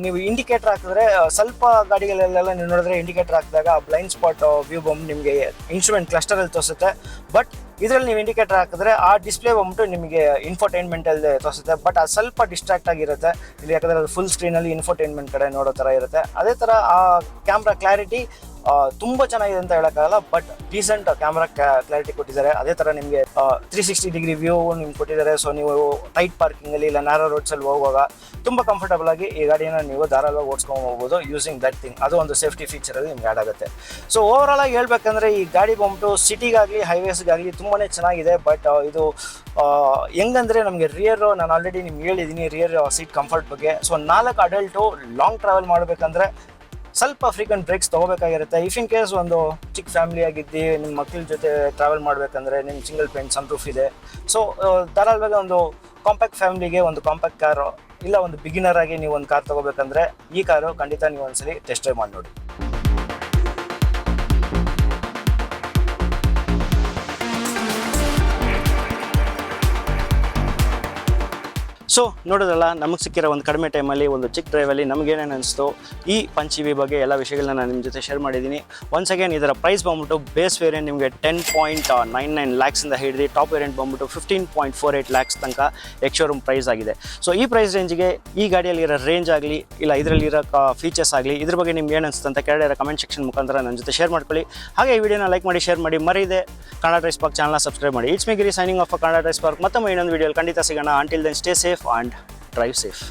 ನೀವು ಇಂಡಿಕೇಟರ್ ಹಾಕಿದ್ರೆ ಸ್ವಲ್ಪ ಗಾಡಿಗಳಲ್ಲೆಲ್ಲ ನೀವು ನೋಡಿದ್ರೆ ಇಂಡಿಕೇಟರ್ ಹಾಕಿದಾಗ ಬ್ಲೈಂಡ್ ಸ್ಪಾಟ್ ವ್ಯೂ ಬಂದು ನಿಮಗೆ ಇನ್ಸ್ಟ್ರೂಮೆಂಟ್ ಕ್ಲಸ್ಟರಲ್ಲಿ ತೋರಿಸುತ್ತೆ. ಬಟ್ ಇದರಲ್ಲಿ ನೀವು ಇಂಡಿಕೇಟರ್ ಹಾಕಿದ್ರೆ ಆ ಡಿಸ್ಪ್ಲೇ ಬಂದ್ಬಿಟ್ಟು ನಿಮಗೆ ಇನ್ಫೋಟೈನ್ಮೆಂಟ್ ಅಲ್ಲಿ ತೋರಿಸುತ್ತೆ. ಬಟ್ ಅದು ಸ್ವಲ್ಪ ಡಿಸ್ಟ್ರಾಕ್ಟ್ ಆಗಿರುತ್ತೆ. ಇಲ್ಲಿ ಯಾಕಂದ್ರೆ ಅದು ಫುಲ್ ಸ್ಕ್ರೀನಲ್ಲಿ ಇನ್ಫೋಟೈನ್ಮೆಂಟ್ ಕಡೆ ನೋಡೋ ಥರ ಇರುತ್ತೆ. ಅದೇ ಥರ ಆ ಕ್ಯಾಮ್ರಾ ಕ್ಲಾರಿಟಿ ತುಂಬ ಚೆನ್ನಾಗಿದೆ ಅಂತ ಹೇಳಕ್ಕಾಗಲ್ಲ ಬಟ್ ಡೀಸೆಂಟ್ ಕ್ಯಾಮ್ರಾ ಕ್ಲಾರಿಟಿ ಕೊಟ್ಟಿದ್ದಾರೆ. ಅದೇ ತರ ನಿಮಗೆ ತ್ರೀ ಸಿಕ್ಸ್ಟಿ ಡಿಗ್ರಿ ವ್ಯೂ ನಿಮ್ಗೆ ಕೊಟ್ಟಿದ್ದಾರೆ. ಸೊ ನೀವು ಟೈಟ್ ಪಾರ್ಕಿಂಗಲ್ಲಿ ಇಲ್ಲ ನ್ಯಾರೋ ರೋಡ್ಸಲ್ಲಿ ಹೋಗುವಾಗ ತುಂಬಾ ಕಂಫರ್ಟಬಲ್ ಆಗಿ ಈ ಗಾಡಿನ ನೀವು ಧಾರಾಳವಾಗಿ ಓಡಿಸ್ಕೊಂಡು ಹೋಗ್ಬೋದು ಯೂಸಿಂಗ್ ದಟ್ ಥಿಂಗ್ ಅದು ಒಂದು ಸೇಫ್ಟಿ ಫೀಚರಲ್ಲಿ ನಿಮ್ಗೆ ಆಡ್ ಆಗುತ್ತೆ. ಸೊ ಓವರಾಲ್ ಆಗಿ ಹೇಳ್ಬೇಕಂದ್ರೆ ಈ ಗಾಡಿ ಬಂದ್ಬಿಟ್ಟು ಸಿಟಿಗಾಗಲಿ ಹೈವೇಸ್ಗಾಗಲಿ ತುಂಬಾನೇ ಚೆನ್ನಾಗಿದೆ. ಬಟ್ ಇದು ಹೆಂಗಂದ್ರೆ ನಮಗೆ ರಿಯರ್ ನಾನು ಆಲ್ರೆಡಿ ನಿಮ್ಗೆ ಹೇಳಿದ್ದೀನಿ ರಿಯರ್ ಸೀಟ್ ಕಂಫರ್ಟ್ ಬಗ್ಗೆ. ಸೊ ನಾಲ್ಕು ಅಡಲ್ಟು ಲಾಂಗ್ ಟ್ರಾವೆಲ್ ಮಾಡಬೇಕಂದ್ರೆ ಸ್ವಲ್ಪ ಫ್ರೀಕ್ವೆಂಟ್ ಬ್ರೇಕ್ಸ್ ತೊಗೋಬೇಕಾಗಿರುತ್ತೆ. ಇಫ್ ಇನ್ ಕೇಸ್ ಒಂದು ಚಿಕ್ಕ ಫ್ಯಾಮಿಲಿ ಆಗಿದ್ದು ನಿಮ್ಮ ಮಕ್ಕಳ ಜೊತೆ ಟ್ರಾವೆಲ್ ಮಾಡಬೇಕಂದ್ರೆ ನಿಮ್ಮ ಸಿಂಗಲ್ ಪೇಂಟ್ ಪ್ರೂಫ್ ಇದೆ. ಸೊ ಧಾರಾಳವಾಗಿ ಒಂದು ಕಾಂಪ್ಯಾಕ್ಟ್ ಫ್ಯಾಮಿಲಿಗೆ ಒಂದು ಕಾಂಪ್ಯಾಕ್ಟ್ ಕಾರು ಇಲ್ಲ ಒಂದು ಬಿಗಿನರ್ ಆಗಿ ನೀವು ಒಂದು ಕಾರ್ ತೊಗೋಬೇಕಂದ್ರೆ ಈ ಕಾರು ಖಂಡಿತ ನೀವು ಒಂದ್ಸಲಿ ಟೆಸ್ಟ್ ಡ್ರೈವ್ ಮಾಡಿ ನೋಡಿ. ಸೊ ನೋಡೋದಲ್ಲ ನಮಗೆ ಸಿಕ್ಕಿರೋ ಒಂದು ಕಡಿಮೆ ಟೈಮಲ್ಲಿ ಒಂದು ಚಿಕ್ಕ ಡ್ರೈವಲ್ಲಿ ನಮಗೇನೇನು ಅನಿಸ್ತು, ಈ ಪಂಚಿವಿ ಬಗ್ಗೆ ಎಲ್ಲ ವಿಷಯಗಳನ್ನ ನಾನು ನಿಮ್ಮ ಜೊತೆ ಶೇರ್ ಮಾಡಿದ್ದೀನಿ ಒನ್ಸ್ ಅಗೇನ್ ಇದರ ಪ್ರೈಸ್ ಬಂದ್ಬಿಟ್ಟು ಬೇಸ್ ವೇರಿಯಂಟ್ ನಿಮಗೆ ಟೆನ್ ಪಾಯಿಂಟ್ ನೈನ್ ನೈನ್ ಲ್ಯಾಕ್ಸಿಂದ ಹಿಡಿದು ಟಾಪ್ ವೇರಿಯಂಟ್ ಬಂದ್ಬಿಟ್ಟು fifteen point four eight lakhs ತನಕ ಎಕ್ಶೋರೂಮ್ ಪ್ರೈಸ್ ಆಗಿದೆ. ಸೊ ಈ ಪ್ರೈಸ್ ರೇಂಜಿಗೆ ಈ ಗಾಡಿಯಲ್ಲಿರೋ ರೇಂಜ್ ಆಗಲಿ, ಇಲ್ಲ ಇದರಲ್ಲಿರೋ ಫೀಚರ್ಸ್ ಆಗಲಿ, ಇದ್ರ ಬಗ್ಗೆ ನಿಮ್ಗೆ ಏನು ಅಂತ ಕೆಳಗಡೆ ಕಮೆಂಟ್ ಸೆಕ್ಷನ್ ಮುಖಾಂತರ ನನ್ನ ಜೊತೆ ಶೇರ್ ಮಾಡ್ಕೊಳ್ಳಿ. ಹಾಗೆ ಈ ವಿಡಿಯೋನ ಲೈಕ್ ಮಾಡಿ ಶೇರ್ ಮಾಡಿ, ಮರಿದೆ ಕನ್ನಡ ರೈಸ್ ಪಾರ್ಕ್ ಚಾನಲ್ನ ಸಬ್ಸ್ಕ್ರೈಬ್ ಮಾಡಿ. ಇಟ್ಸ್ ಮಿಗಿರಿ signing off Kannada rice park ಮತ್ತೊಮ್ಮೆ ಇನ್ನೊಂದು ವಿಡಿಯೋ ಖಂಡಿತ ಸಿಗೋಣ. Until then stay safe and drive safe